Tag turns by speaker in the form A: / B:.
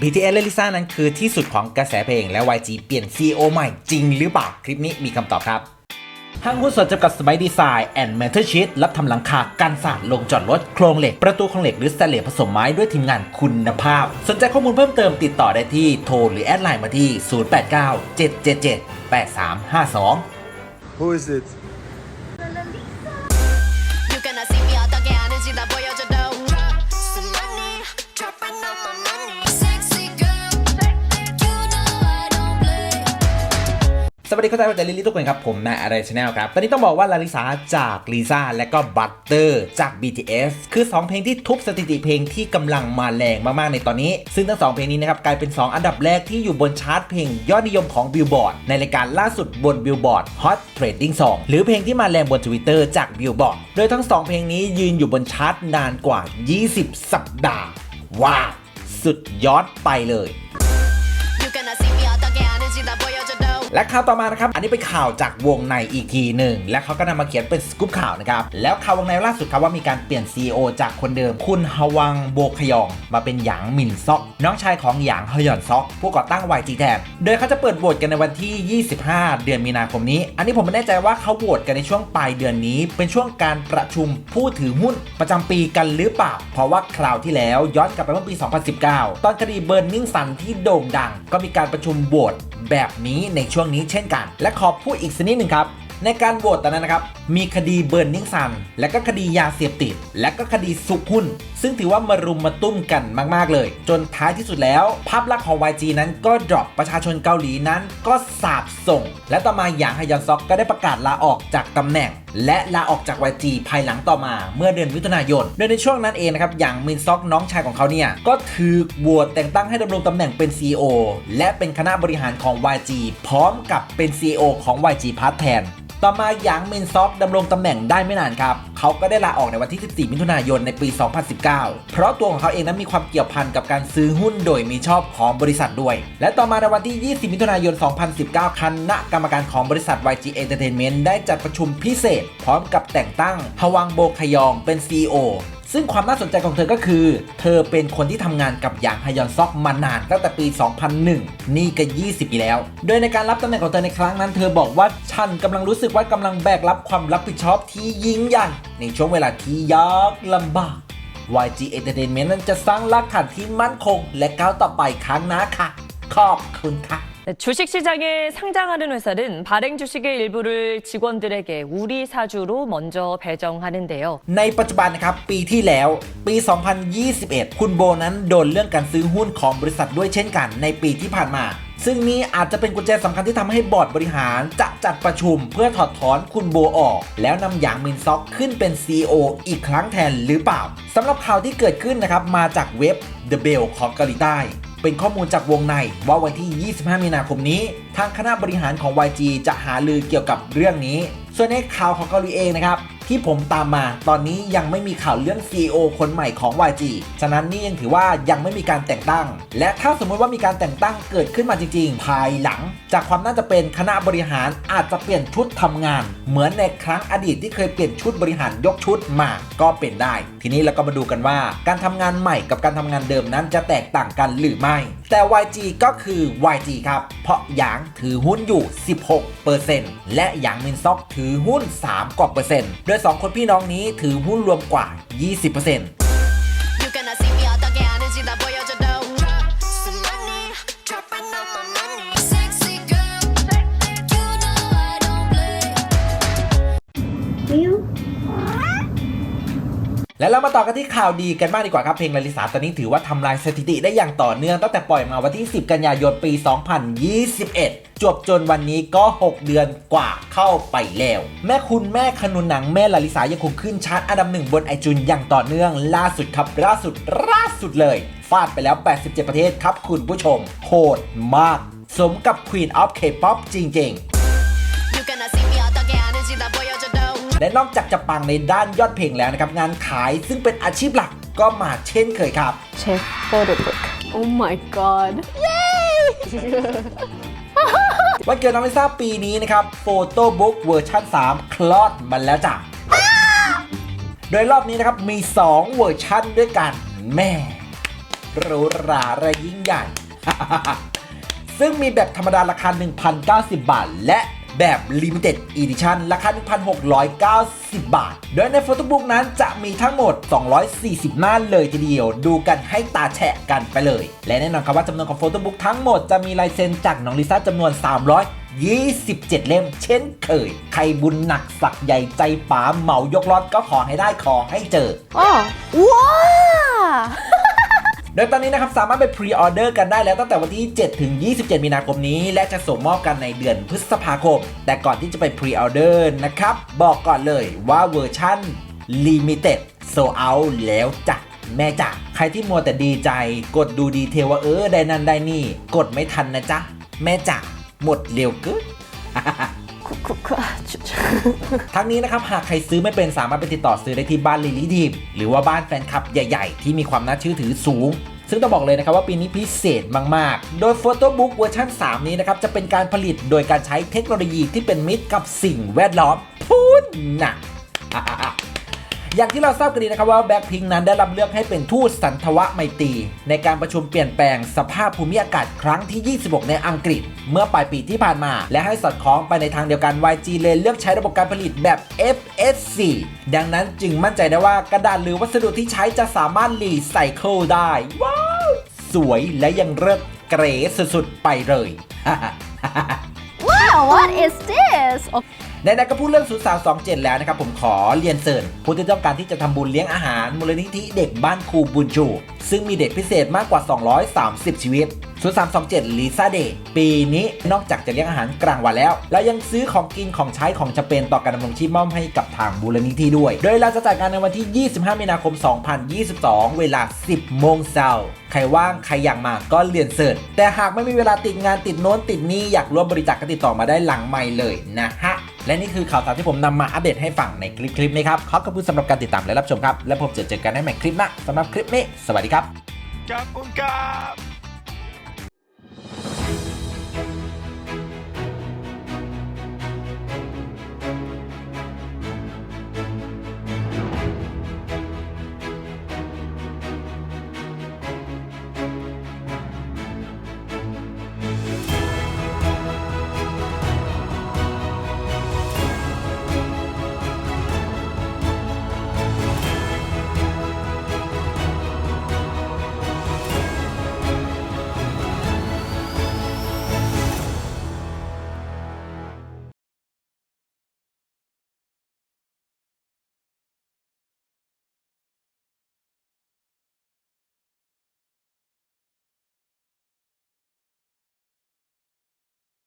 A: BTS และลิซ่านั้นคือที่สุดของกระแสเพลงและ YG เปลี่ยน CEO ใหม่จริงหรือเปล่า คลิปนี้มีคำตอบครับห้างหุ้นส่วนจำกัดสมัยดีไซน์แอนด์เมทัลชีตรับทำหลังคากันสาดลงจอดรถโครงเหล็ก ประตูโครงเหล็กหรือสแตนเลสผสมไม้ด้วยทีมงานคุณภาพ สนใจข้อมูลเพิ่มเติมติดต่อได้ที่โทรหรือแอดไลน์มาที่ 089 777 8352
B: Who is it?
A: สวัสดีครับท่าลิลลี่ทุกคนครับ ผมนายอะไรชาแนลครับ ตอนนี้ต้องบอกว่าลาลิซาจากลิซ่าและก็บัตเตอร์จาก BTS คือ 2 เพลงที่ทุบสถิติเพลงที่กำลังมาแรงมาก ๆ ในตอนนี้ ซึ่งทั้ง 2 เพลงนี้นะครับกลายเป็น 2 อันดับแรกที่อยู่บนชาร์ตเพลงยอดนิยมของ Billboard ในรายการล่าสุดบน Billboard Hot Trending Song หรือเพลงที่มาแรงบน Twitter จาก Billboard โดยทั้ง 2 เพลงนี้ยืนอยู่บนชาร์ตนานกว่า 20 สัปดาห์ว้าสุดยอดไปเลย และข่าวต่อมานะครับ อันนี้เป็นข่าวจากวงในอีกทีหนึ่ง และเขาก็นำมาเขียนเป็นสกู๊ปข่าวนะครับ แล้วข่าววงในล่าสุดครับว่ามีการเปลี่ยน CEO จากคนเดิมคุณฮวังโบคยอง มาเป็นหยางหมินซอก น้องชายของหยางฮยอนซอก ผู้ก่อตั้ง YG แทนโดยเขาจะเปิดโหวตกันในวันที่ 25 เดือนมีนาคมนี้ อันนี้ผมไม่แน่ใจว่าเขาโหวตกันในช่วงปลายเดือนนี้ เป็นช่วงการประชุมผู้ถือหุ้นประจำปีกันหรือเปล่า เพราะว่าคราวที่แล้วย้อนกลับไปเมื่อปี 2019 ตอนคดีเบิร์นนิ่งสันที่โด่งดัง ก็มีการประชุมโหวต แบบนี้ในช่วงนี้เช่นกัน และขอพูดอีกสักนิดหนึ่งครับ ในการโหวตตอนนั้นนะครับ มีคดีเบิร์นนิ่งซัน และก็คดียาเสพติด และก็คดีสุกหุ้น ซึ่งถือว่ามารุมมาตุ้มกันมากๆเลย จนท้ายที่สุดแล้ว ภาพลักษณ์ของ YG นั้นก็ดรอปประชาชนเกาหลีนั้นก็สาบส่ง และต่อมาหยางฮยอนซอกก็ได้ประกาศลาออกจากตำแหน่งและลาออกจาก YG ภายหลังต่อมาเมื่อเดือนมิถุนายน โดยในช่วงนั้นเองนะครับหยางมินซอกน้องชายของเขาเนี่ย ก็ถือโหวตแต่งตั้งให้ดำรงตำแหน่งเป็น CEO และเป็นคณะบริหารของ YG พร้อมกับเป็น CEO ของ YG พาร์ทแทน ต่อมาหยางมินซอกดำรงตำแหน่งได้ไม่นานครับ เขาก็ได้ลาออกในวันที่ 14 มิถุนายนในปี 2019 เพราะตัวของเขาเองนั้นมีความเกี่ยวพันกับการซื้อหุ้นโดยมีชอบของบริษัทด้วย และต่อมาในวันที่ 20 มิถุนายน 2019 คณะกรรมการของบริษัท YG Entertainment ได้จัดประชุมพิเศษ พร้อมกับแต่งตั้งฮวังโบคยองเป็น CEO ซึ่งความน่าสนใจของเธอก็คือ เธอเป็นคนที่ทำงานกับหยางฮยอนซอกมานานตั้งแต่ปี 2001 นี่ก็ 20 ปีแล้ว โดยในการรับตำแหน่งของเธอในครั้งนั้น เธอบอกว่าฉันกำลังรู้สึกว่ากำลังแบกรับความรับผิดชอบที่ยิ่งใหญ่ในช่วงเวลาที่ยากลำบาก YG Entertainment นั้นจะสร้างรากฐานที่มั่นคง และก้าวต่อไปข้งหน้าค่ะ ขอบคุณค่ะ,
C: 주식시장에 상장하는 회사는 발행 주식의 일부를 직원들에게 우리 사주로 먼저 배정하는데요.
A: ในปัจจุบันนะครับ ปีที่แล้วปี 2021 คุณโบนั้นโดนเรื่องการซื้อหุ้นของบริษัทด้วยเช่นกันในปีที่ผ่านมา ซึ่งนี้อาจจะเป็นกุญแจสำคัญที่ทำให้บอร์ดบริหารจะจัดประชุมเพื่อถอดถอนคุณโบออก แล้วนำหยางมินซอกขึ้นเป็น CEO อีกครั้งแทนหรือเปล่าสำหรับข่าวที่เกิดขึ้นนะครับ มาจากเว็บ The Bell ของเกาหลีใต้ เป็นข้อมูลจากวงในว่าวันที่ 25 มีนาคมนี้ ทางคณะบริหารของ YG จะหาลือเกี่ยวกับเรื่องนี้ ส่วนในข่าวของเกาหลีเองนะครับ ที่ผมตามมาตอนนี้ยังไม่มีข่าวเรื่อง CEO คนใหม่ของ YG ฉะนั้นนี่ยังถือว่ายังไม่มีการแต่งตั้ง และถ้าสมมติว่ามีการแต่งตั้งเกิดขึ้นมาจริง ๆ ภายหลัง จากความน่าจะเป็นคณะบริหารอาจจะเปลี่ยนชุดทำงาน เหมือนในครั้งอดีตที่เคยเปลี่ยนชุดบริหารยกชุดมาก็เป็นได้ ทีนี้เราก็มาดูกันว่า การทำงานใหม่กับการทำงานเดิมนั้นจะแตกต่างกันหรือไม่ แต่ YG ก็คือ YG ครับ เพราะหยางถือหุ้นอยู่ 16%และหยางมินซอกถือหุ้น 3 กว่าเปอร์เซ็นต์โดย2 คนพี่น้องนี้ถือหุ้นรวมกว่า 20% และเรามาต่อกันที่ข่าวดีกันบ้างดีกว่าครับเพลงลาลิสาตอนนี้ถือว่าทำลายสถิติได้อย่างต่อเนื่องตั้งแต่ปล่อยมาวันที่ 10 กันยายนปี 2021จบจนวันนี้ก็ 6 เดือนกว่าเข้าไปแล้ว แม่คุณแม่ขนุนหนังแม่ลาลิสายังคงขึ้นชาร์ตอันดับหนึ่งบนไอจูนอย่างต่อเนื่อง ล่าสุดครับล่าสุดล่าสุดเลย ฟาดไปแล้ว 87 ประเทศครับคุณผู้ชมโหดมาก สมกับ Queen of K-pop จริง ๆ และนอกจากจะปังในด้านยอดเพลงแล้วนะครับ งานขายซึ่งเป็นอาชีพหลักก็มาเช่นเคยครับ
D: เชฟโฟ for the book Oh my god เย้
A: วันเกิดน้องลิซ่าปีนี้นะครับโฟโต้บุ๊กเวอร์ชัน3 คลอดมันแล้วจ้ะ โดยรอบนี้นะครับมี 2 เวอร์ชันด้วยกันแม่หรูหราและยิ่งใหญ่ ซึ่งมีแบบธรรมดาราคา 1,090 บาท และ แบบ Limited Edition ราคา 1,690 บาท โดยในโฟโต้บุ๊กนั้นจะมีทั้งหมด 240 หน้าเลยทีเดียว ดูกันให้ตาแฉะกันไปเลย และแน่นอนครับว่าจำนวนของโฟโต้บุ๊กทั้งหมดจะมีลายเซ็นจากน้องลิซ่าจำนวน327 เล่มเช่นเคย ใครบุญหนักสักใหญ่ใจป๋าเหมายกล็อตก็ขอให้ได้ขอให้เจอ
D: Oh, wow!
A: โดยตอนนี้นะครับสามารถไปพรีออเดอร์กันได้แล้วตั้งแต่วันที่ 7 ถึง 27 มีนาคมนี้ และจะส่งมอบกันในเดือนพฤษภาคม แต่ก่อนที่จะไปพรีออเดอร์นะครับ บอกก่อนเลยว่าเวอร์ชั่น Limited s o out แล้วจ้ะแม่จ๋าใครที่มัวแต่ดีใจ กดดูดีเทลว่าเออได้นั่นได้นี่ กดไม่ทันนะจ๊ะ แม่จ๋าหมดเร็วเกิ ทั้งนี้นะครับ หากใครซื้อไม่เป็นสามารถไปติดต่อซื้อได้ที่บ้านลิลี่ทีมหรือว่าบ้านแฟนคลับใหญ่ ๆ ที่มีความน่าเชื่อถือสูง ซึ่งต้องบอกเลยนะครับว่าปีนี้พิเศษมาก ๆ โดยโฟโต้บุ๊กเวอร์ชัน3 นี้นะครับ จะเป็นการผลิตโดยการใช้เทคโนโลยีที่เป็นมิตรกับสิ่งแวดล้อมพูดนะ อย่างที่เราทราบกันดีนะครับว่าแบ็คพิงนั้นได้รับเลือกให้เป็นทูตสันทวไมตรีในการประชุมเปลี่ยนแปลงสภาพภูมิอากาศครั้งที่ 26 ในอังกฤษ เมื่อปลายปีที่ผ่านมา และให้สอดคล้องไปในทางเดียวกัน YG เลยเลือกใช้ระบบการผลิตแบบ FSC ดังนั้นจึงมั่นใจได้ว่ากระดาษหรือวัสดุที่ใช้จะสามารถรีไซเคิลได้ว้าวสวยและยังเลิศเกรสุดๆไปเลย
D: wow, what is this?
A: ในนั้นก็พูดเรื่อง0327แล้วนะครับผมขอเรียนเสริญผู้ที่ต้องการที่จะทำบุญเลี้ยงอาหารมูลนิธิเด็กบ้านครูบุญชูซึ่งมีเด็กพิเศษมากกว่า 230 ชีวิต0327ลิซ่าเดย์ปีนี้นอกจากจะเลี้ยงอาหารกลางวันแล้ว เรายังซื้อของกินของใช้ของจำเป็นต่อการดำรงชีพมอบให้กับทางมูลนิธิด้วย โดยเราจะจัดงานในวันที่ 25 มีนาคม 2022 เวลา 10 โมงเช้าใครว่างใครอยากมาก็เรียนเสิร์ชแต่หากไม่มีเวลาติดงานติดโน้นติดนี้อยากร่วมบริจาคก็ติดต่อมาได้หลังไม่เลยนะฮะ และนี่คือข่าวสารที่ผมนำมาอัปเดตให้ฟังในคลิปคลิปนี้ครับขอบคุณสำหรับการติดตามและรับชมครับ และพบเจอเจอกันในใหม่คลิปหน้าสำหรับคลิปนี้ สวัสดีครับ
B: จากคุณครับ